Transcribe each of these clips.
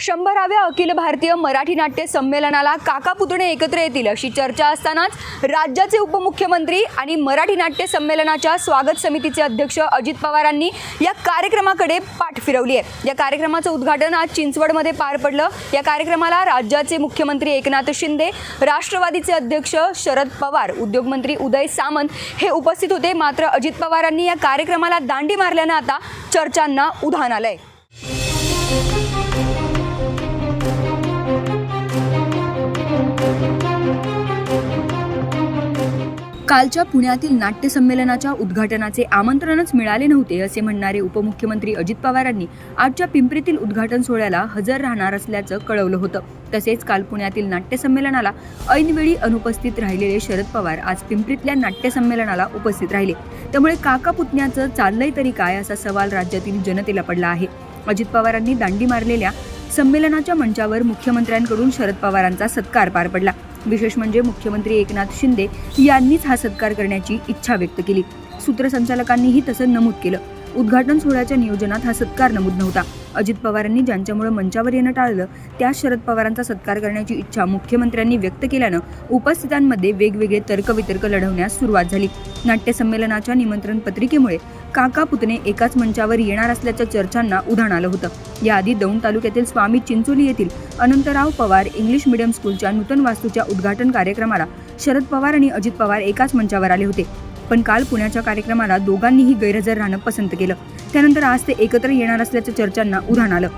शंभराव्या अखिल भारतीय मराठी नाट्य संमेलनाला काका पुतणे एकत्र येतील अशी चर्चा असतानाच राज्याचे उपमुख्यमंत्री आणि मराठी नाट्य संमेलनाच्या स्वागत समितीचे अध्यक्ष अजित पवारांनी या कार्यक्रमाकडे पाठ फिरवली आहे. या कार्यक्रमाचं उद्घाटन आज चिंचवडमध्ये पार पडलं. या कार्यक्रमाला राज्याचे मुख्यमंत्री एकनाथ शिंदे राष्ट्रवादीचे अध्यक्ष शरद पवार उद्योगमंत्री उदय सामंत हे उपस्थित होते. मात्र अजित पवारांनी या कार्यक्रमाला दांडी मारल्यानं आता चर्चांना उधाण आलंय. कालच्या पुण्यातील नाट्यसंमेलनाच्या उद्घाटनाचे आमंत्रणच मिळाले नव्हते असे म्हणणारे उपमुख्यमंत्री अजित पवारांनी आजच्या पिंपरीतील उद्घाटन सोहळ्याला हजर राहणार असल्याचं कळवलं होतं. तसेच काल पुण्यातील नाट्यसंमेलनाला ऐनवेळी अनुपस्थित राहिलेले शरद पवार आज पिंपरीतल्या नाट्यसंमेलनाला उपस्थित राहिले. त्यामुळे काका पुतण्याचं चाललंय तरी काय असा सवाल राज्यातील जनतेला पडला आहे. अजित पवारांनी दांडी मारलेल्या संमेलनाच्या मंचावर मुख्यमंत्र्यांकडून शरद पवारांचा सत्कार पार पडला. विशेष म्हणजे मुख्यमंत्री एकनाथ शिंदे यांनीच हा सत्कार करण्याची इच्छा व्यक्त केली. सूत्रसंचालकांनीही तसं नमूद केलं. उद्घाटन सोहळ्याच्या नियोजनात हा सत्कार नमूद नव्हता. अजित पवारांनी ज्यांच्यामुळे मंचावर येणं टाळलं त्या शरद पवारांचा सत्कार करण्याची इच्छा मुख्यमंत्र्यांनी व्यक्त केल्यानं उपस्थितांमध्ये वेगवेगळे तर्कवितर्क लढवण्यास सुरुवात झाली. नाट्यसंमेलनाच्या निमंत्रण पत्रिकेमुळे काका पुतणे एकाच मंचावर येणार असल्याच्या चर्चांना उधाण आलं होतं. याआधी दौंड तालुक्यातील स्वामी चिंचोली येथील अनंतराव पवार इंग्लिश मीडियम स्कूलच्या नूतन वास्तूच्या उद्घाटन कार्यक्रमाला शरद पवार आणि अजित पवार एकाच मंचावर आले होते. पण काल पुण्याच्या कार्यक्रमाला दोघांनीही गैरहजर राहणं पसंत केलं. त्यानंतर आज ते एकत्र येणार असल्याच्या चर्चांना उधाण आलं.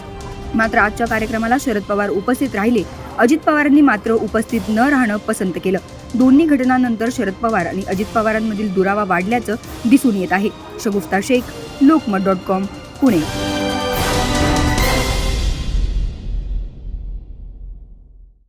मात्र आजच्या कार्यक्रमाला शरद पवार उपस्थित राहिले. अजित पवारांनी मात्र उपस्थित न राहणं पसंत केलं. दोन्ही घटनांनंतर शरद पवार आणि अजित पवारांमधील दुरावा वाढल्याचं दिसून येत आहे. Shagufta Shaikh Lokmat dot com Pune.